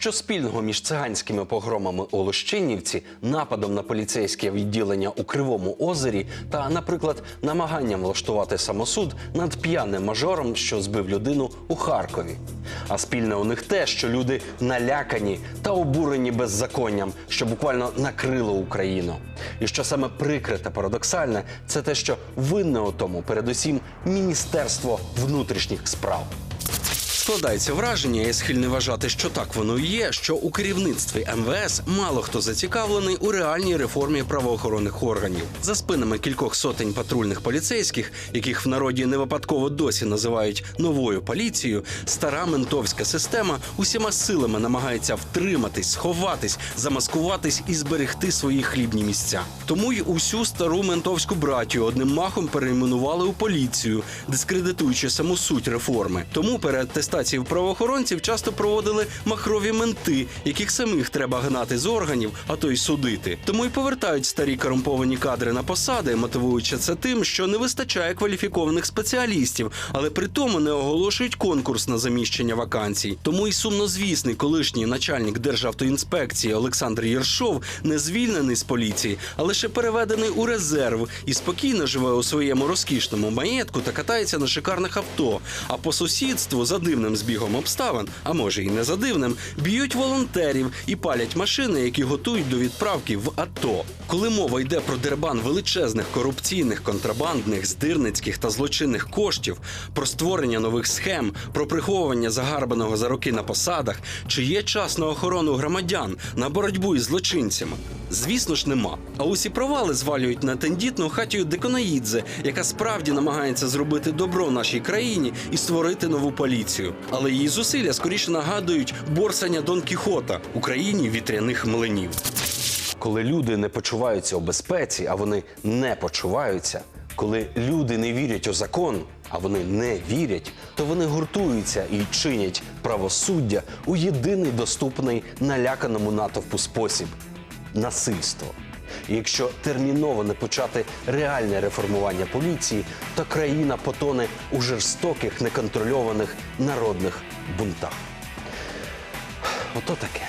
Що спільного між циганськими погромами у Лощинівці, нападом на поліцейське відділення у Кривому озері та, наприклад, намаганням влаштувати самосуд над п'яним мажором, що збив людину у Харкові. А спільне у них те, що люди налякані та обурені беззаконням, що буквально накрило Україну. І що саме прикре та парадоксальне, це те, що винне у тому, передусім, Міністерство внутрішніх справ. Складається враження, я схильний вважати, що так воно і є, що у керівництві МВС мало хто зацікавлений у реальній реформі правоохоронних органів. За спинами кількох сотень патрульних поліцейських, яких в народі не випадково досі називають новою поліцією, стара ментовська система усіма силами намагається втриматись, сховатись, замаскуватись і зберегти свої хлібні місця. Тому й усю стару ментовську братію одним махом перейменували у поліцію, дискредитуючи саму суть реформи. Тому перед атестацією правоохоронців часто проводили махрові менти, яких самих треба гнати з органів, а то й судити. Тому й повертають старі корумповані кадри на посади, мотивуючи це тим, що не вистачає кваліфікованих спеціалістів, але при тому не оголошують конкурс на заміщення вакансій. Тому й сумнозвісний колишній начальник Державтоінспекції Олександр Єршов не звільнений з поліції, а лише переведений у резерв і спокійно живе у своєму розкішному маєтку та катається на шикарних авто. А по сусідству за дивним збігом обставин, а може і не за дивним, б'ють волонтерів і палять машини, які готують до відправки в АТО. Коли мова йде про дербан величезних корупційних, контрабандних, здирницьких та злочинних коштів, про створення нових схем, про приховування загарбаного за роки на посадах, чи є час на охорону громадян, на боротьбу із злочинцями? Звісно ж, нема. А усі провали звалюють на тендітну хатію Деконаїдзе, яка справді намагається зробити добро нашій країні і створити нову поліцію. Але її зусилля скоріше нагадують борсання Дон Кіхота Україні вітряних млинів. Коли люди не почуваються у безпеці, а вони не почуваються, коли люди не вірять у закон, а вони не вірять, то вони гуртуються і чинять правосуддя у єдиний доступний наляканому натовпу спосіб насильство. І якщо терміново не почати реальне реформування поліції, то країна потоне у жорстоких неконтрольованих народних бунтах. Ото таке.